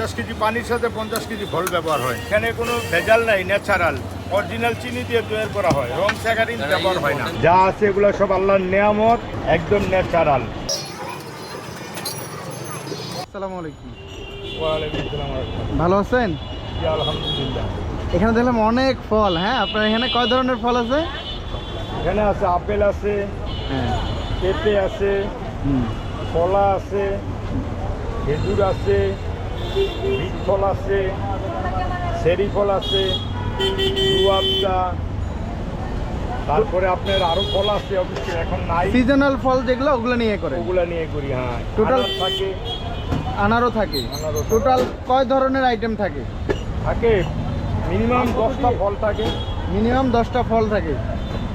পঞ্চাশ কেজি পানির সাথে পঞ্চাশ কেজি ফল ব্যবহার হয়। এখানে কোনো ভেজাল নাই ন্যাচারাল অরিজিনাল চিনি দিয়ে তৈরি করা হয় রং স্যাকারিন ব্যবহার হয় না। যা আছে এগুলো সব আল্লাহর নিয়ামত একদম ন্যাচারাল আসসালামু আলাইকুম। ভালো আছেন? আলহামদুলিল্লাহ। এখানে দেখলাম অনেক ফল হ্যাঁ? আপনার এখানে কয় ধরনের ফল আছে? এখানে আছে আপেল আছে হ্যাঁ। পেঁপে আছে কলা আছে খেজুর আছে বিট ফল আছে সেরি ফল আছে তারপরে আপনার আরও ফল আছে অবশ্যই এখন নাই। সিজনাল ফল যেগুলো ওগুলো নিয়ে করে ওগুলা নিয়ে করি হ্যাঁ। আনার থাকে। আনারও থাকে। টোটাল কয় ধরনের আইটেম থাকে? থাকে মিনিমাম দশটা ফল থাকে। মিনিমাম দশটা ফল থাকে।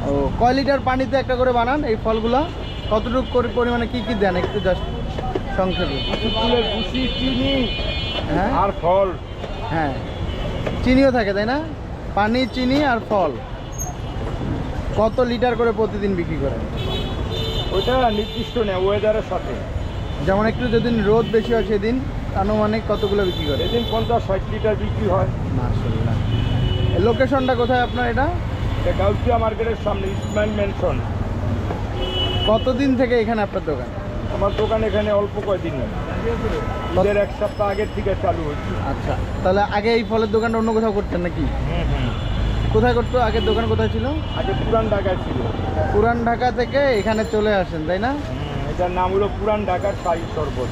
ও কয় লিটার পানিতে একটা করে বানান এই ফলগুলো? কতটুকু করে পরিমাণে কি কি দেন? একটু জাস্ট সংক্ষেপে। ফুলের ভুসি চিনি। হ্যাঁ? আর ফল। হ্যাঁ। চিনিও থাকে তাই না? পানি চিনি আর ফল। কত লিটার করে প্রতিদিন বিক্রি করেন? ওইটা নির্দিষ্ট নেই ওয়েদারের সাথে। যেমন একটু যেদিন রোদ বেশি হয় সেদিন আনুমানিক কতগুলো বিক্রি করে এদিন পঞ্চাশ ষাট লিটার বিক্রি হয়। মাশাল্লাহ লোকেশনটা কোথায় আপনার এটা? গাউসিয়া মার্কেটের সামনে ইসমাইল মেনশন কতদিন থেকে এখানে আপনার দোকান? আমার দোকান এখানে অল্প কয়দিন ঈদের এক সপ্তাহ আগের থেকে চালু হচ্ছে আচ্ছা তাহলে আগে এই ফলের দোকানটা অন্য কোথাও করতেন নাকি? কোথায় করতো? আগের দোকান কোথায় ছিল? আগে পুরান ঢাকায় ছিল। পুরান ঢাকা থেকে এখানে চলে আসেন তাই না? এটার নাম হলো পুরান ঢাকার শাহী শরবত।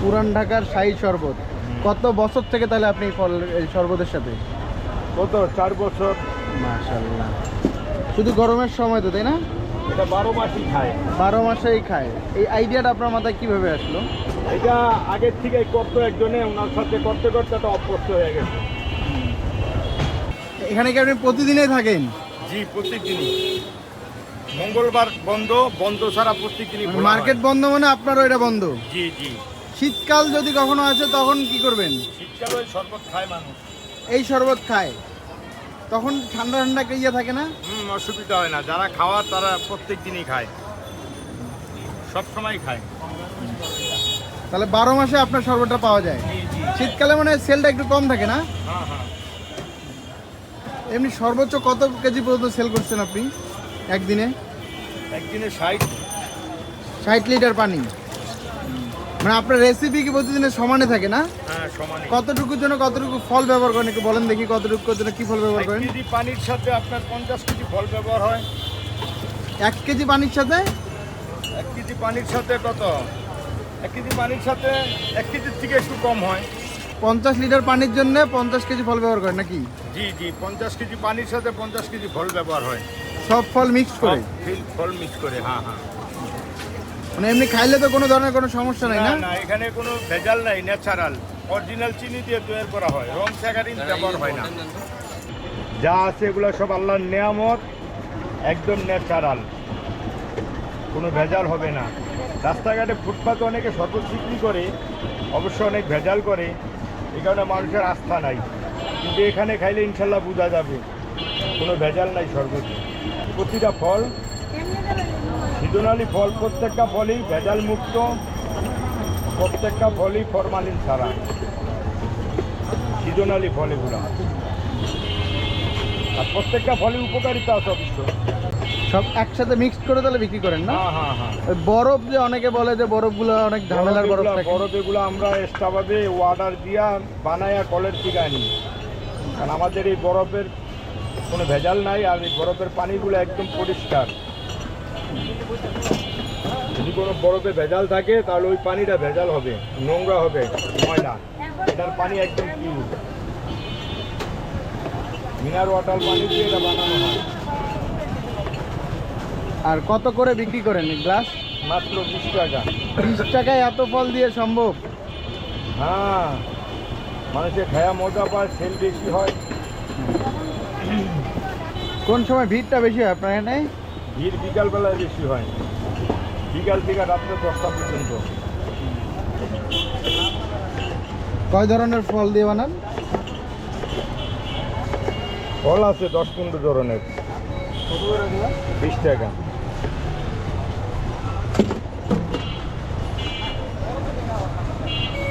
পুরান ঢাকার শাহী শরবত। কত বছর থেকে তাহলে আপনি ফল এই শরবতের সাথে? কত? চার বছর। মাশাল্লাহ শুধু গরমের সময় তো তাই না? এটা বারো মাসই খায়। বারো মাসেই খায়। এই আইডিয়াটা আপনার মাথায় কীভাবে আসলো? এটা আগের থেকে করতো একজনে ওনার সাথে করতে করতে একটা অভ্যস্ত হয়ে গেছে। এখানে কি আপনি প্রতিদিনই থাকেন? জি প্রত্যেকদিনই মঙ্গলবার বন্ধ বন্ধ ছাড়া প্রত্যেকদিনই খোলা হয়। মার্কেট বন্ধ মানে আপনারও এটা বন্ধ? জি জি। শীতকাল যদি কখনো আসে তখন কি করবেন? শীতকালে ওই শরবত খায় মানুষ। এই শরবত খায়। তখন ঠান্ডা ঠান্ডা ইয়ে থাকে না? হুম অসুবিধা হয় না। যারা খাওয়ার তারা প্রত্যেক দিনই খায়। সব সময় খায়। তাহলে বারো মাসে আপনার শরবতটা পাওয়া যায়। শীতকালে মানে সেলটা একটু কম থাকে না? হ্যাঁ হ্যাঁ। এমনি সর্বোচ্চ কত কেজি পর্যন্ত সেল করছেন আপনি একদিনে? একদিনে ষাট। ষাট লিটার পানি। মানে আপনার রেসিপি কি প্রতিদিনের সমানে থাকে না? হ্যাঁ কতটুকুর জন্য কতটুকু ফল ব্যবহার করেন? একটু বলেন দেখি কতটুকুর জন্য কি ফল ব্যবহার করেন। কেজি পানির সাথে আপনার পঞ্চাশ কেজি ফল ব্যবহার হয়। এক কেজি পানির সাথে? এক কেজি পানির সাথে কত? এক কেজি পানির সাথে এক কেজির থেকে একটু কম হয়। পঞ্চাশ লিটার পানির জন্য পঞ্চাশ কেজি ফল ব্যবহার করেন নাকি? জি জি পঞ্চাশ কেজি পানির সাথে পঞ্চাশ কেজি ফল ব্যবহার হয়। সব ফল মিক্স করে? ফল মিক্স করে হ্যাঁ হ্যাঁ। মানে এমনি খাইলে তো কোনো ধরনের কোনো সমস্যা নাই না না? এখানে কোনো ভেজাল নাই ন্যাচারাল অরিজিনাল চিনি দিয়ে তৈরি করা হয়। রং স্যাকারিন ব্যবহার হয় না। যা আছে এগুলো সব আল্লাহর নেয়ামত একদম ন্যাচারাল কোনো ভেজাল হবে না। রাস্তাঘাটে ফুটপাতে অনেকে শরবত বিক্রি করে অবশ্য অনেক ভেজাল করে। এই কারণে মানুষের আস্থা নাই। কিন্তু এখানে খাইলে ইনশাল্লাহ বোঝা যাবে। কোনো ভেজাল নাই শরবতে প্রতিটা ফল সিজনালি ফল প্রত্যেকটা ফলই ভেজাল মুক্ত প্রত্যেকটা ফলই ফরমালিন ছাড়া। সিজনালি ফল এগুলো আর প্রত্যেকটা ফলে উপকারিতা আছে অবশ্য। সব একসাথে মিক্স করে তাহলে বিক্রি করেন না? হ্যাঁ হ্যাঁ হ্যাঁ। বরফ যে অনেকে বলে যে বরফগুলো অনেক ঝামেলার বরফ বরফ এগুলো আমরা এক্সট্রাভাবে ওয়াটার দিয়া বানায়া কলের থেকে আনি কারণ আমাদের এই বরফের কোনো ভেজাল নাই আর এই বরফের পানিগুলো একদম পরিষ্কার। যদি কোনো বরফে ভেজাল থাকে তাহলে ওই পানিটা ভেজাল হবে নোংরা হবে ময়লা। এটার পানি একদম পিউর মিনার ওয়াটার পানি দিয়ে এটা বানানো হয়। আর কত করে বিক্রি করেন গ্লাস? মাত্র বিশ টাকা। বিশ টাকায় এত ফল দিয়ে সম্ভব? হ্যাঁ। মানুষের খায়া মজা পায় সেল বেশি হয়। কোন সময় ভিড়টা বেশি হয় আপনার এখানে? ভিড় বিকালবেলায় বেশি হয়। বিকাল থেকে রাত্রে দশটা পর্যন্ত। কয় ধরনের ফল দিয়ে বানান? ফল আছে দশ পনেরো ধরনের। বিশ টাকা।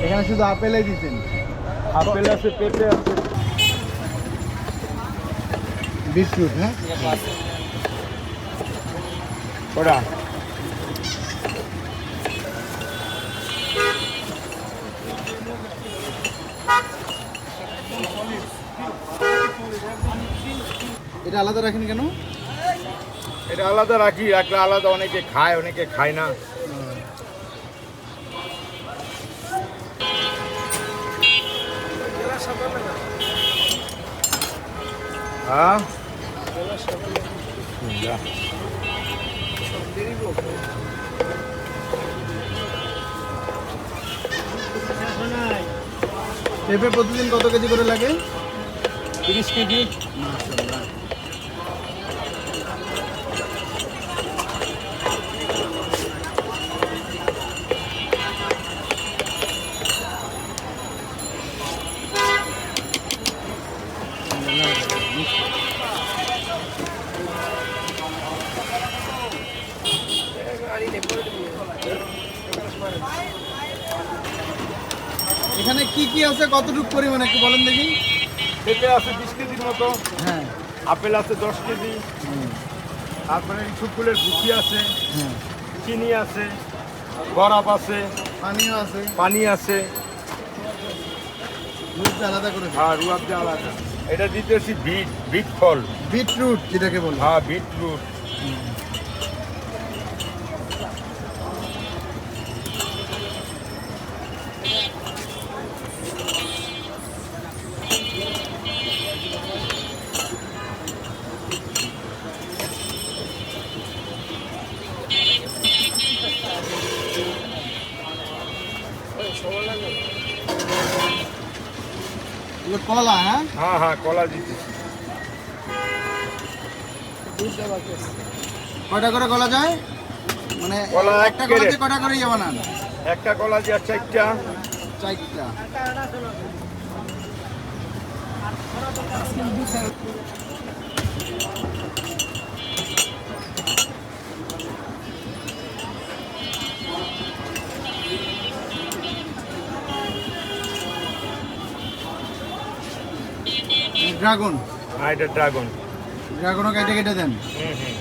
এখানে শুধু আপেলেই দিচ্ছেন আপেল আছে পেঁপে আছে। বিটরুট হ্যাঁ? ওরা এটা আলাদা রাখেন কেন? এটা আলাদা রাখি রাখলে আলাদা অনেকে খায় অনেকে খায় না। হ্যাঁ। পেঁপে প্রতিদিন কত কেজি করে লাগে? তিরিশ কেজি। এখানে কি কি আছে? কতটুকু পরিমাণে একটু বলেন দেখি। পেঁপে আছে বিশ কেজির মতো। হ্যাঁ। আপেল আছে দশ কেজি। তারপরে কিছু ফুলের গুটি আছে। হ্যাঁ। চিনি আছে। বরফ আছে। পানিও আছে। পানি আছে। আলাদা করে রুয়াবজা আলাদা। এটা দিতেছি বিট বিট ফল। বিটরুট যেটাকে বলে। হ্যাঁ বিটরুট। এগুলো কলা হ্যাঁ? হ্যাঁ হ্যাঁ কলা দিচ্ছি। কয়টা করে কলা যায়? মানে কলা একটা কলাতে দিয়ে কয়টা করে যাবে না? একটা কলা দিয়ে চারটা। চারটা। ড্রাগন? আর এটা ড্রাগন। ড্রাগনও কেটে কেটে দেন? হুম হুম।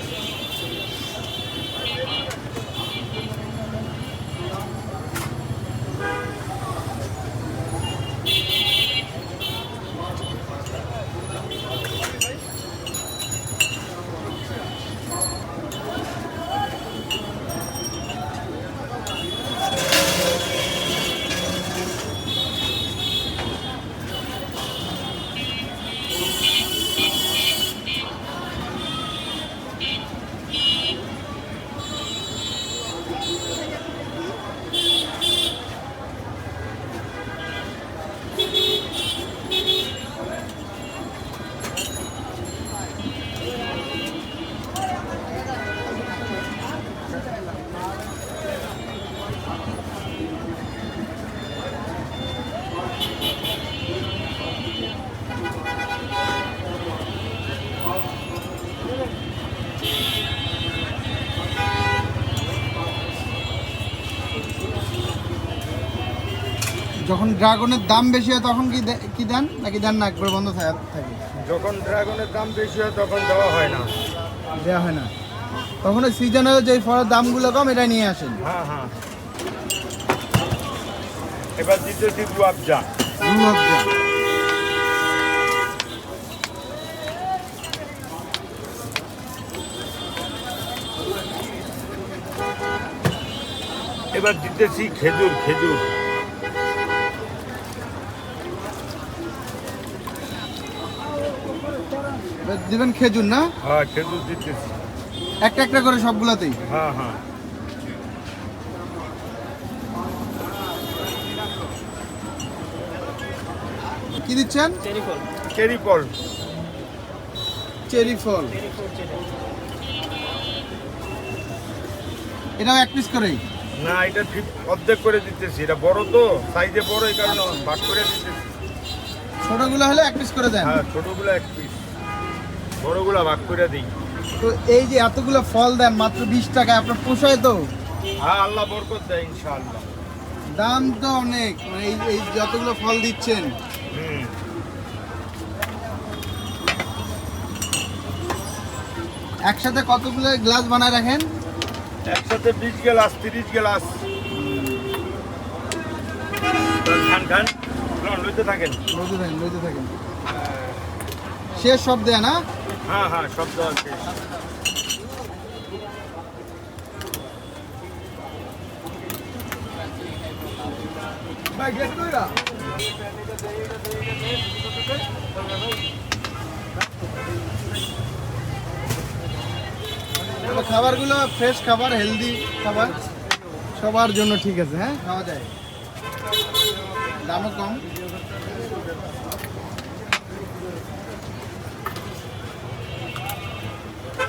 যখন ড্রাগনের দাম বেশি হয় তখন কি কি দেন? নাকি দেন না একবার বন্ধ থাকে যখন ড্রাগনের দাম বেশি হয় তখন দেওয়া হয় না। দেওয়া হয় না। তখন ওই সিজনাল যে ফলের দামগুলো কম এটা নিয়ে আসেন। হ্যাঁ হ্যাঁ। এবার দিতেছি রুয়াবজা রুয়াবজা এবার দিতেছি খেজুর খেজুর। দিবেন খেজুর না? হ্যাঁ খেজুর দিতেছি। একটা একটা করে সবগুলোতেই? হ্যাঁ হ্যাঁ। কি দিচ্ছেন? চেরি ফল চেরি। ফল এটাও এক পিস করেই? না এটা ঠিক অর্ধেক করে দিতেছি। এটা বড় তো সাইজে বড় এই কারণে ভাগ করে দিতেছি। ছোটগুলো হলে এক পিস করে দেন। হ্যাঁ ছোটগুলো এক পিস বড়গুলা ভাগ করে দিই। তো এই যে এতগুলো ফল দেন মাত্র বিশ টাকা আপনার পোষায় তো? হ্যাঁ আল্লাহ বরকত দেয় ইনশাআল্লাহ। দাম তো অনেক মানে এই এই যতগুলো ফল দিচ্ছেন। একসাথে কতগুলো গ্লাস বানায় রাখেন? একসাথে বিশ গ্লাস তিরিশ গ্লাস। খান খান লইতে থাকেন। লইতে থাকেন লইতে থাকেন। শেষ সব দেয়া না? হ্যাঁ হ্যাঁ শব্দ আছে। তবে খাবারগুলো ফ্রেশ খাবার হেলদি খাবার সবার জন্য ঠিক আছে হ্যাঁ? খাওয়া যায়। দামও কম।